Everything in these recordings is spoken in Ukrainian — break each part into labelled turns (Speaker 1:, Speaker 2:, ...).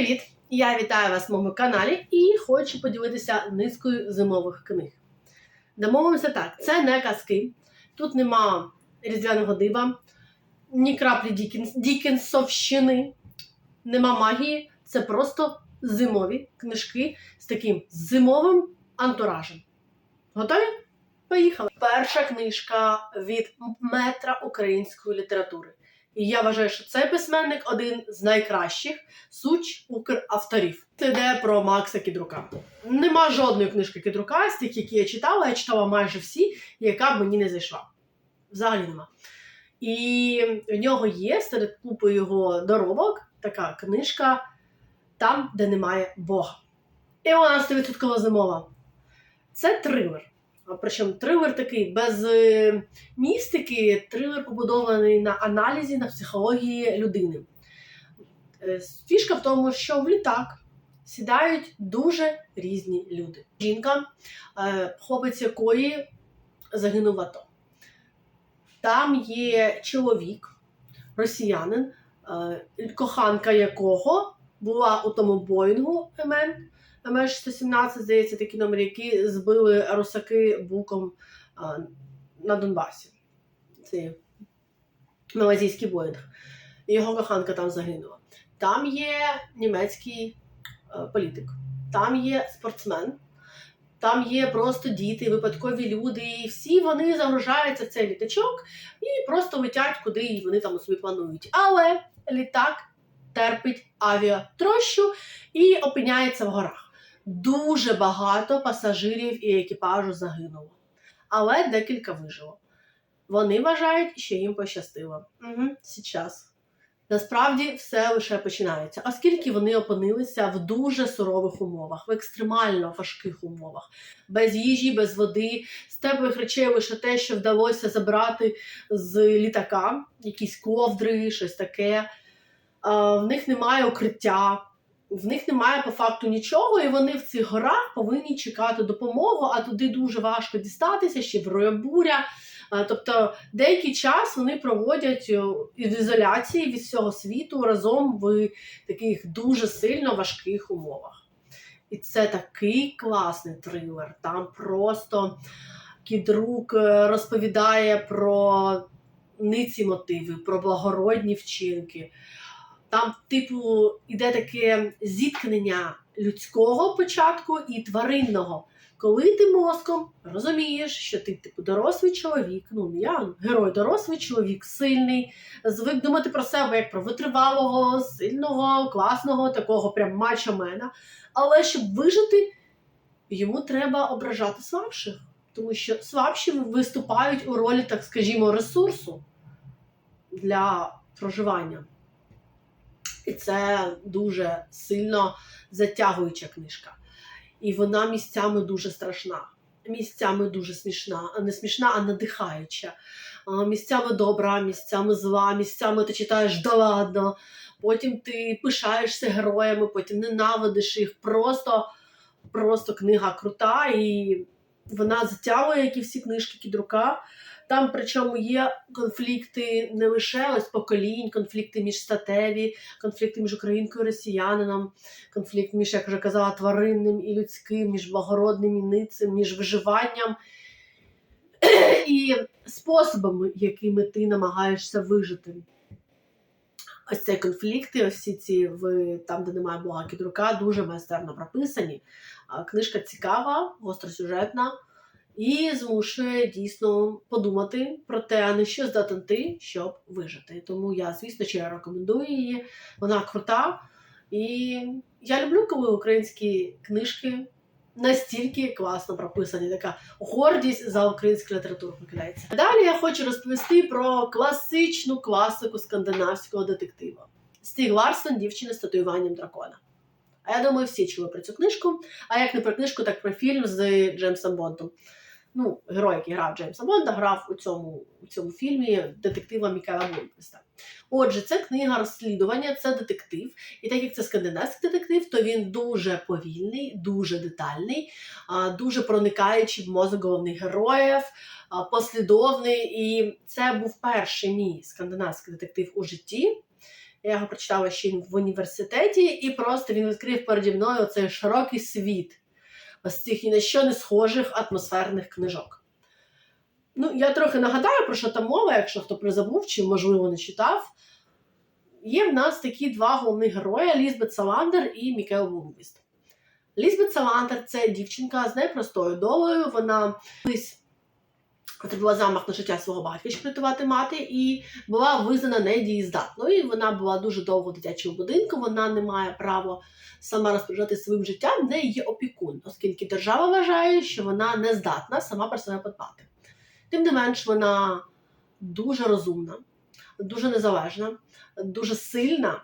Speaker 1: Привіт! Я вітаю вас в моєму каналі і хочу поділитися низкою зимових книг. Домовимося так: це не казки, тут нема різдвяного дива, ні краплі Дікінс, Дікінсовщини, нема магії. Це просто зимові книжки з таким зимовим антуражем. Готові? Поїхали! Перша книжка від метра української літератури. І я вважаю, що цей письменник один з найкращих суч Укравторів. Це йде про Макса Кідрука. Нема жодної книжки Кідрука з тих, які я читала. Я читала майже всі, яка б мені не зайшла. Взагалі нема. І в нього є серед купи його доробок така книжка Там, де немає Бога. І вона 100% зимова. Це трилер. А Причому трилер такий без е, містики, трилер побудований на аналізі, на психології людини. Е, Фішка в тому, що в літак сідають дуже різні люди. Жінка, е, хлопець якої загинув АТО. Там є чоловік, росіянин, е, коханка якого була у тому Боїнгу МН. МН-617, здається, такі номери, які збили русаки буком а, на Донбасі. Це малазійський Боїнг. І Його коханка там загинула. Там є німецький е, політик, там є спортсмен, там є просто діти, випадкові люди, і всі вони загружаються в цей літачок і просто летять, куди вони там собі планують. Але літак терпить авіатрощу і опиняється в горах дуже багато пасажирів і екіпажу загинуло. Але декілька вижило. Вони вважають, що їм пощастило. Угу, Сейчас. Насправді все лише починається, оскільки вони опинилися в дуже сурових умовах, в екстремально важких умовах, без їжі, без води, з теплих речей лише те, що вдалося забрати з літака, якісь ковдри, щось таке. В них немає укриття, в них немає по факту нічого, і вони в цих горах повинні чекати допомогу, а туди дуже важко дістатися, ще в буря. Тобто деякий час вони проводять в ізоляції від всього світу разом в таких дуже сильно важких умовах. І це такий класний трилер. Там просто кідрук е, розповідає про ниці мотиви, про благородні вчинки. Там, типу, іде таке зіткнення людського початку і тваринного. Коли ти мозком розумієш, що ти типу дорослий чоловік, ну я герой, дорослий чоловік, сильний, звик думати про себе як про витривалого, сильного, класного, такого прям мачомена. Але щоб вижити, йому треба ображати слабших, тому що слабші виступають у ролі, так скажімо, ресурсу для проживання. І це дуже сильно затягуюча книжка. І вона місцями дуже страшна, місцями дуже смішна, не смішна, а надихаюча. Місцями добра, місцями зла, місцями ти читаєш да ладно, потім ти пишаєшся героями, потім ненавидиш їх. Просто просто книга крута, і вона затягує, як і всі книжки Кідрука. Там, причому, є конфлікти не лише ось поколінь, конфлікти між статеві, конфлікти між українкою і росіянином, конфлікт між, як вже казала, тваринним і людським, між благородним і ницем, між виживанням і способами, якими ти намагаєшся вижити. Ось цей конфлікти, ось ці ці там, де немає блага кідрука, дуже майстерно прописані. Книжка цікава, гостросюжетна і змушує дійсно подумати про те, а на що здатен ти, щоб вижити. Тому я, звісно, ще рекомендую її. Вона крута. І я люблю, коли українські книжки настільки класно прописані. Така гордість за українську літературу викидається. Далі я хочу розповісти про класичну класику скандинавського детектива. Стіг Ларсон, дівчина з татуюванням дракона. А я думаю, всі чули про цю книжку. А як не про книжку, так про фільм з Джеймсом Бондом ну, герой, який грав Джеймса Бонда, грав у цьому у цьому фільмі детектива Мікела Блумквіста. Отже, це книга розслідування, це детектив. І так як це скандинавський детектив, то він дуже повільний, дуже детальний, дуже проникаючий в мозок головних героїв, послідовний. І це був перший мій скандинавський детектив у житті. Я його прочитала ще в університеті, і просто він відкрив переді мною цей широкий світ ось цих ні на що не схожих атмосферних книжок. Ну, я трохи нагадаю, про що там мова, якщо хто призабув чи, можливо, не читав. Є в нас такі два головні герої: Лізбет Саландер і Мікел Блумквіст. Лізбет Саландер це дівчинка з непростою долею. Вона колись зробила замах на життя свого батька, щоб рятувати мати, і була визнана недієздатною. І Вона була дуже довго в дитячому будинку. Вона не має права сама розпоряджати своїм життям, в неї є опікун, оскільки держава вважає, що вона не здатна сама про себе подбати. Тим не менш, вона дуже розумна, дуже незалежна, дуже сильна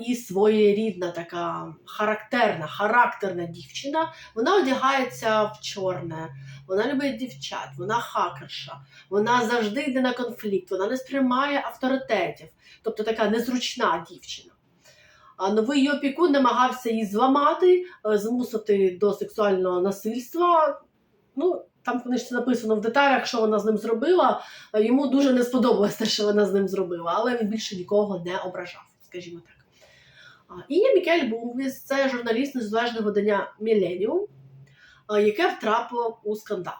Speaker 1: і своєрідна, така характерна, характерна дівчина. Вона одягається в чорне, вона любить дівчат, вона хакерша, вона завжди йде на конфлікт, вона не сприймає авторитетів, тобто така незручна дівчина. А новий її опікун намагався її зламати, е, змусити до сексуального насильства. Ну, там книжці написано в деталях, що вона з ним зробила. Е, Йому дуже не сподобалось те, що вона з ним зробила, але він більше нікого не ображав, скажімо так. І є Мікель Бумвіс, це журналіст незалежного видання Міленіум, яке втрапило у скандал.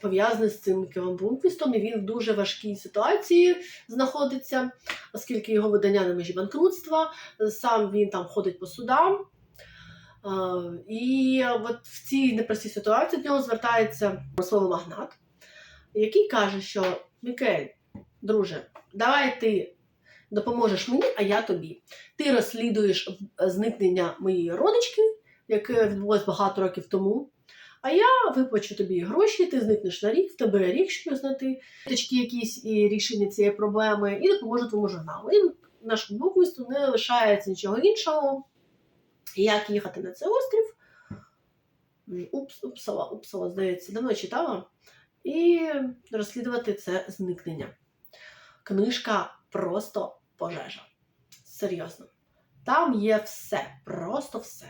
Speaker 1: Пов'язаний з цим Мікелем Бунквістом, і він в дуже важкій ситуації знаходиться, оскільки його видання на межі банкрутства, сам він там ходить по судам. І от в цій непростій ситуації до нього звертається слово магнат, який каже, що Мікель, друже, давай ти допоможеш мені, а я тобі. Ти розслідуєш зникнення моєї родички, яке відбулось багато років тому. А я виплачу тобі гроші, ти зникнеш на рік, в тебе рік, щоб знайти точки якісь і рішення цієї проблеми, і допоможу твоєму журналу. І нашому букмісту не лишається нічого іншого, як їхати на цей острів. Упс, Упсала, Упсала, здається, давно читала. І розслідувати це зникнення. Книжка просто пожежа. Серйозно. Там є все, просто все.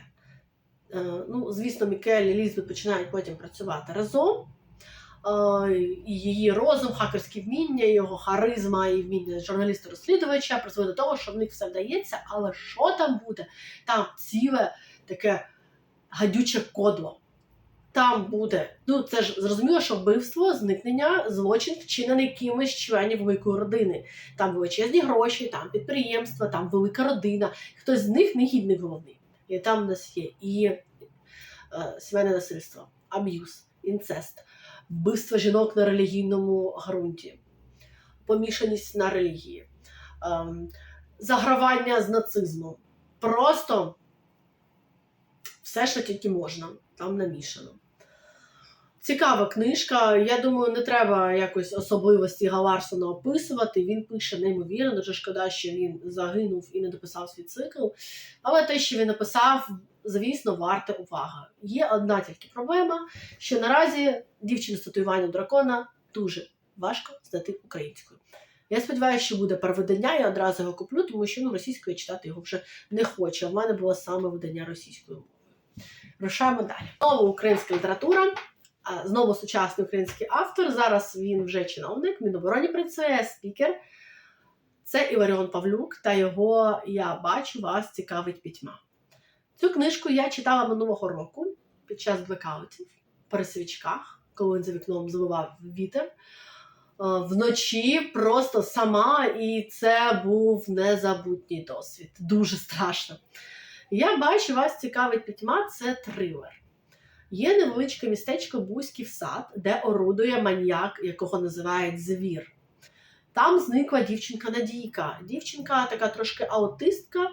Speaker 1: Е, Ну, звісно, Мікель і Лізбет починають потім працювати разом. Е, її розум, хакерські вміння, його харизма і вміння журналіста-розслідувача призводить до того, що в них все вдається, але що там буде? Там ціле таке гадюче кодло. Там буде, ну це ж зрозуміло, що вбивство, зникнення, злочин вчинений кимось членів великої родини. Там величезні гроші, там підприємства, там велика родина. Хтось з них негідник головний. І там у нас є і е, сімейне насильство, аб'юз, інцест, вбивство жінок на релігійному ґрунті, помішаність на релігії, ем, загравання з нацизмом. Просто все, що тільки можна, там намішано. Цікава книжка. Я думаю, не треба якось особливості Галарсона описувати. Він пише неймовірно, дуже шкода, що він загинув і не дописав свій цикл. Але те, що він написав, звісно, варте уваги. Є одна тільки проблема, що наразі дівчину з татуюванням дракона дуже важко знайти українською. Я сподіваюся, що буде перевидання, я одразу його куплю, тому що ну, російською читати його вже не хочу. А в мене було саме видання російською мовою. Рушаємо далі. Знову українська література. Знову сучасний український автор. Зараз він вже чиновник, Мінобороні працює, спікер. Це Іларіон Павлюк, та його я бачу, вас цікавить пітьма. Цю книжку я читала минулого року під час блекаутів при свічках, коли він за вікном завивав вітер. Вночі просто сама, і це був незабутній досвід. Дуже страшно. Я бачу, вас цікавить пітьма це трилер. Є невеличке містечко Бузьків сад, де орудує маньяк, якого називають звір. Там зникла дівчинка Надійка. Дівчинка така трошки аутистка,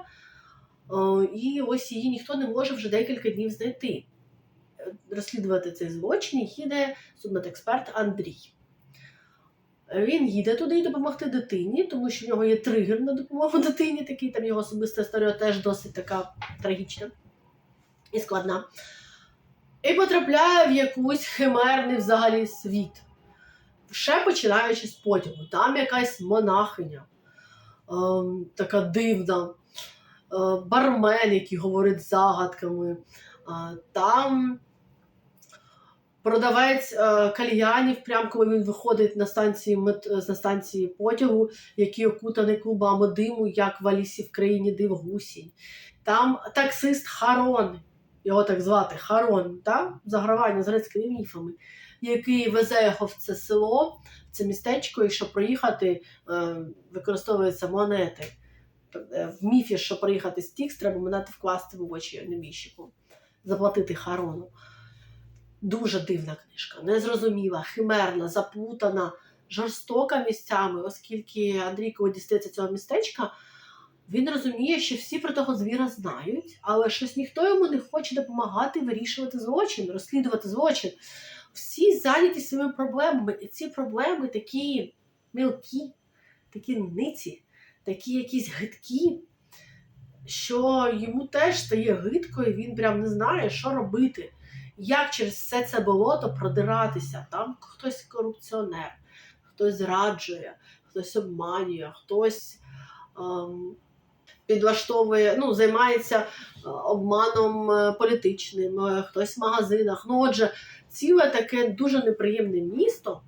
Speaker 1: і ось її ніхто не може вже декілька днів знайти. Е, Розслідувати цей злочин їде судмедексперт Андрій. Він їде туди допомогти дитині, тому що в нього є тригер на допомогу дитині, такий там його особиста історія теж досить така трагічна і складна. І потрапляє в якийсь химерний взагалі світ. Ще починаючи з потягу. Там якась монахиня, ем, така дивна, е, бармен, який говорить загадками. Е, там продавець е, кальянів, прямо коли він виходить на станції мет... на станції потягу, який окутаний клубами диму, як в Алісі в країні див гусінь. Там таксист Харон, його так звати Харон, та? загравання з грецькими міфами, який везе його в це село, в це містечко, і щоб проїхати, е, використовуються монети. Е, В міфі, щоб проїхати Стікс, треба монети вкласти в очі небіжчику, заплатити Харону. Дуже дивна книжка, незрозуміла, химерна, заплутана, жорстока місцями, оскільки Андрій, коли дістається цього містечка, він розуміє, що всі про того звіра знають, але щось ніхто йому не хоче допомагати вирішувати злочин, розслідувати злочин. Всі зайняті своїми проблемами, і ці проблеми такі мілкі, такі ниці, такі якісь гидкі, що йому теж стає гидко, і він прям не знає, що робити. Як через все це болото продиратися? Там хтось корупціонер, хтось зраджує, хтось обманює, хтось ем, підлаштовує, ну, займається е, обманом е, політичним, е, хтось в магазинах. Ну, отже, ціле таке дуже неприємне місто.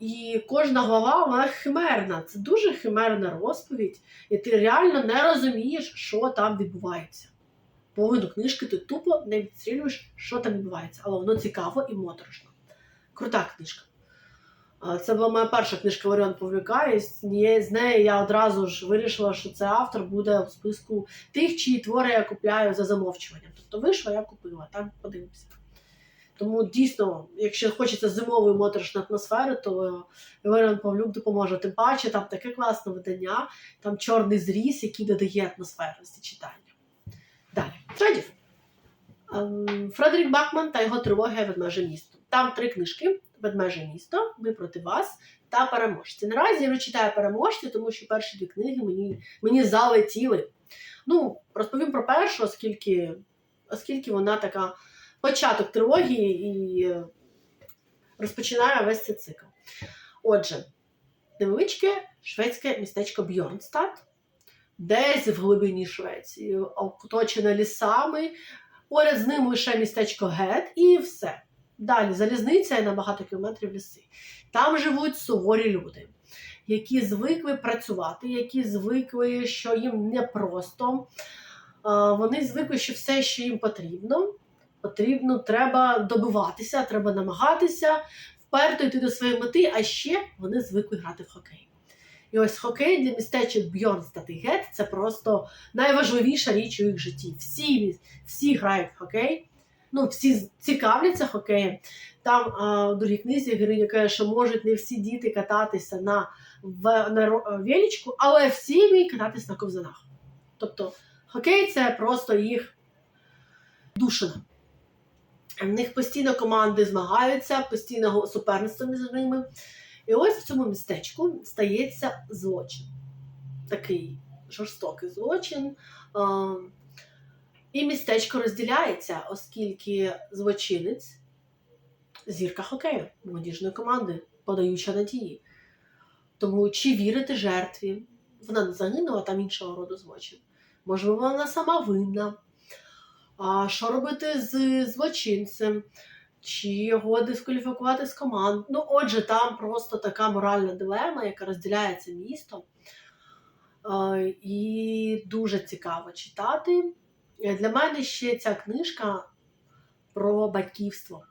Speaker 1: І кожна глава вона химерна. Це дуже химерна розповідь, і ти реально не розумієш, що там відбувається. Половину книжки ти тупо не відстрілюєш, що там відбувається, але воно цікаво і моторошно. Крута книжка. Це була моя перша книжка Варіон Павлюка, і з неї- я одразу ж вирішила, що цей автор буде в списку тих, чиї твори я купляю за замовчуванням. Тобто вийшла, я купила, там подивимося. Тому дійсно, якщо хочеться зимової моторошної атмосфери, то Варіон Павлюк допоможе. Тим паче, там таке класне видання, там чорний зріз, який додає атмосферності читання. Фредів. Ем, Фредерік Бакман та його трилогія Ведмеже місто. Там три книжки: Ведмеже місто, Ми проти вас та переможці. Наразі я вже читаю переможці, тому що перші дві книги мені, мені залетіли. Ну, розповім про першу, оскільки, оскільки вона така початок трилогії і розпочинає весь цей цикл. Отже, невеличке шведське містечко Бьорнстад, десь в глибині Швеції, оточене лісами, поряд з ним лише містечко Гет і все. Далі залізниця на багато кілометрів ліси. Там живуть суворі люди, які звикли працювати, які звикли, що їм непросто. Вони звикли, що все, що їм потрібно, потрібно, треба добиватися, треба намагатися вперто йти до своєї мети, а ще вони звикли грати в хокей. І ось хокей для містечок Бьорнстад і Гет це просто найважливіша річ у їх житті. Всі, всі грають в хокей, ну всі цікавляться хокеєм. Там а, в другій книзі героїня каже, що можуть не всі діти кататися на, в, на ро- величку, але всі вміють кататися на ковзанах. Тобто хокей це просто їх душина. В них постійно команди змагаються, постійно суперництво між ними. І ось в цьому містечку стається злочин. Такий жорстокий злочин. І містечко розділяється, оскільки злочинець зірка хокею, молодіжної команди, подаюча надії. Тому чи вірити жертві? Вона не загинула там іншого роду злочин. Можливо, вона сама винна. А що робити з злочинцем? Чи його дискваліфікувати з команд? Ну, отже, там просто така моральна дилема, яка розділяє це місто. Е, І дуже цікаво читати. Е, Для мене ще ця книжка про батьківство.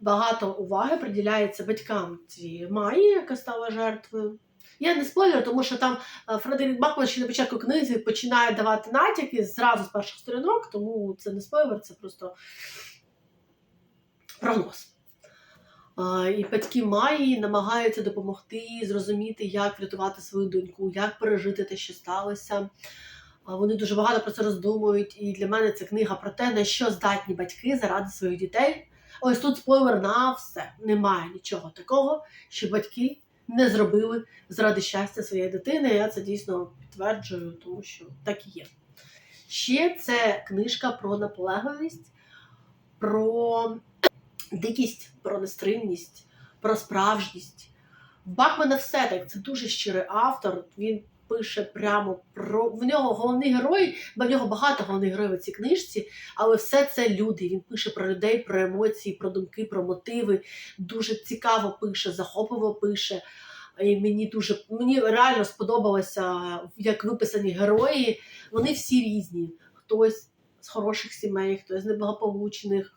Speaker 1: Багато уваги приділяється батькам цієї Майї, яка стала жертвою. Я не спойлерю, тому що там е, Фредерік Бакман ще на початку книги починає давати натяки зразу з перших сторінок, тому це не спойлер, це просто прогноз. І батьки Майї намагаються допомогти зрозуміти, як врятувати свою доньку, як пережити те, що сталося. Вони дуже багато про це роздумують, і для мене це книга про те, на що здатні батьки заради своїх дітей. Ось тут спойлер на все. Немає нічого такого, що батьки не зробили заради щастя своєї дитини. Я це дійсно підтверджую, тому що так і є. Ще це книжка про наполегливість, про дикість, про нестримність, про справжність. В Бакмана все так, це дуже щирий автор. Він пише прямо про в нього головний герой, бо в нього багато головних героїв у цій книжці, але все це люди. Він пише про людей, про емоції, про думки, про мотиви. Дуже цікаво пише, захопливо пише. І мені дуже мені реально сподобалося, як виписані герої. Вони всі різні. Хтось з хороших сімей, хтось з неблагополучних.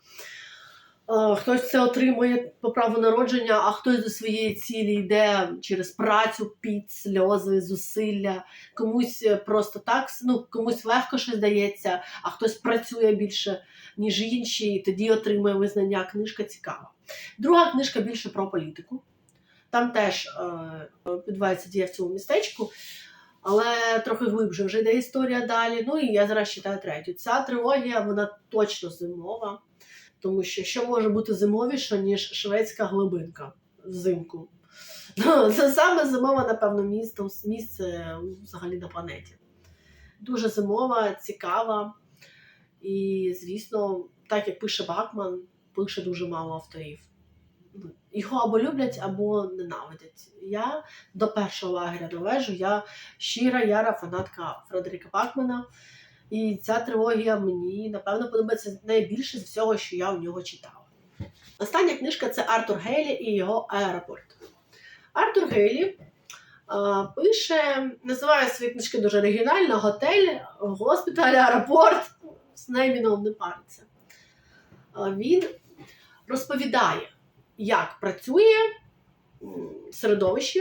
Speaker 1: Е, Хтось це отримує по праву народження, а хтось до своєї цілі йде через працю, під, сльози, зусилля. Комусь е, просто так, ну комусь легко щось дається, а хтось працює більше, ніж інші, і тоді отримує визнання. Книжка цікава. Друга книжка більше про політику. Там теж е, відбувається дія в цьому містечку, але трохи глибше вже йде історія далі. Ну і я зараз читаю третю. Ця трилогія, вона точно зимова. Тому що що може бути зимовіше, ніж шведська глибинка взимку. Це саме зимове, напевно, місто, місце взагалі на планеті. Дуже зимова, цікава. І, звісно, так як пише Бакман, пише дуже мало авторів. Його або люблять, або ненавидять. Я до першого лагеря належу, я щира яра фанатка Фредеріка Бакмана. І ця трилогія мені, напевно, подобається найбільше з всього, що я у нього читала. Остання книжка це Артур Гейлі і його аеропорт. Артур Гейлі а, пише, називає свої книжки дуже оригінально: готель, госпіталь, аеропорт. З нейміном не париться. А, Він розповідає, як працює середовище,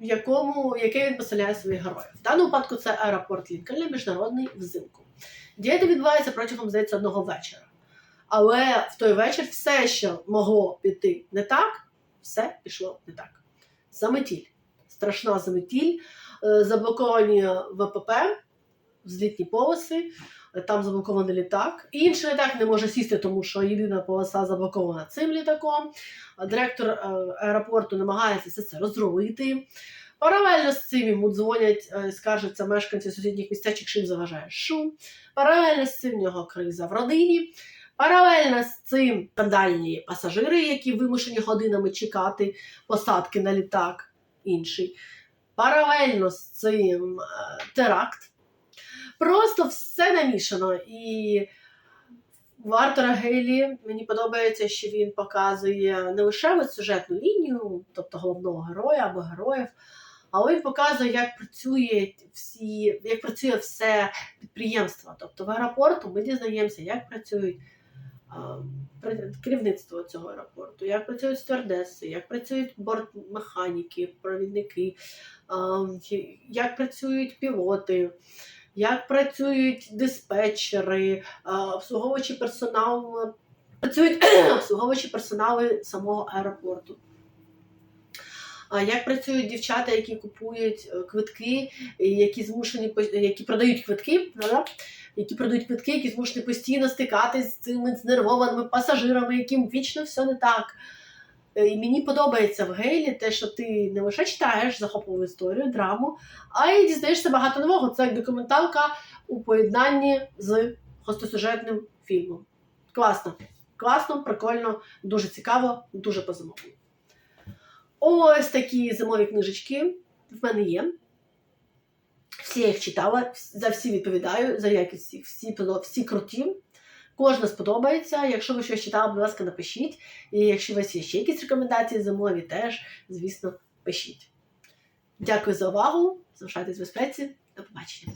Speaker 1: в якому, яке він поселяє своїх героїв. В даному випадку це аеропорт Лінкольна, міжнародний взимку. Дія відбувається протягом, здається, одного вечора. Але в той вечір все, що могло піти не так, все пішло не так. Заметіль. Страшна заметіль, е, заблоковані ВПП, взлітні полоси, е, там заблокований літак. Інший літак не може сісти, тому що єдина полоса заблокована цим літаком. Директор е, аеропорту намагається все це розрулити. Паралельно з цим йому дзвонять, е, скаржаться мешканці сусідніх містечок, що їм заважає шум. Паралельно з цим в нього криза в родині. Паралельно з цим скандальні пасажири, які вимушені годинами чекати посадки на літак інший. Паралельно з цим е, теракт. Просто все намішано. І в Артура Гейлі мені подобається, що він показує не лише сюжетну лінію, тобто головного героя або героїв, але він показує, як працює всі, як працює все підприємство. Тобто в аеропорту ми дізнаємося, як працюють а, керівництво цього аеропорту, як працюють стюардеси, як працюють бортмеханіки, провідники, а, як працюють пілоти. Як працюють диспетчери, а, обслуговуючий персонал, е, працюють обслуговуючі персонали самого аеропорту. Як працюють дівчата, які купують е, квитки, які змушені які продають квитки, які продають квитки, які змушені постійно стикатись з цими знервованими пасажирами, яким вічно все не так. Е, І мені подобається в Гейлі те, що ти не лише читаєш захопливу історію, драму, а й дізнаєшся багато нового. Це як документалка у поєднанні з гостросюжетним фільмом. Класно, класно, прикольно, дуже цікаво, дуже по-зимовому. Ось такі зимові книжечки в мене є. Всі я їх читала, за всі відповідаю, за якість всіх, всі, всі круті. Кожна сподобається. Якщо ви щось читали, будь ласка, напишіть. І якщо у вас є ще якісь рекомендації зимові, теж, звісно, пишіть. Дякую за увагу. Залишайтесь в безпеці. До побачення.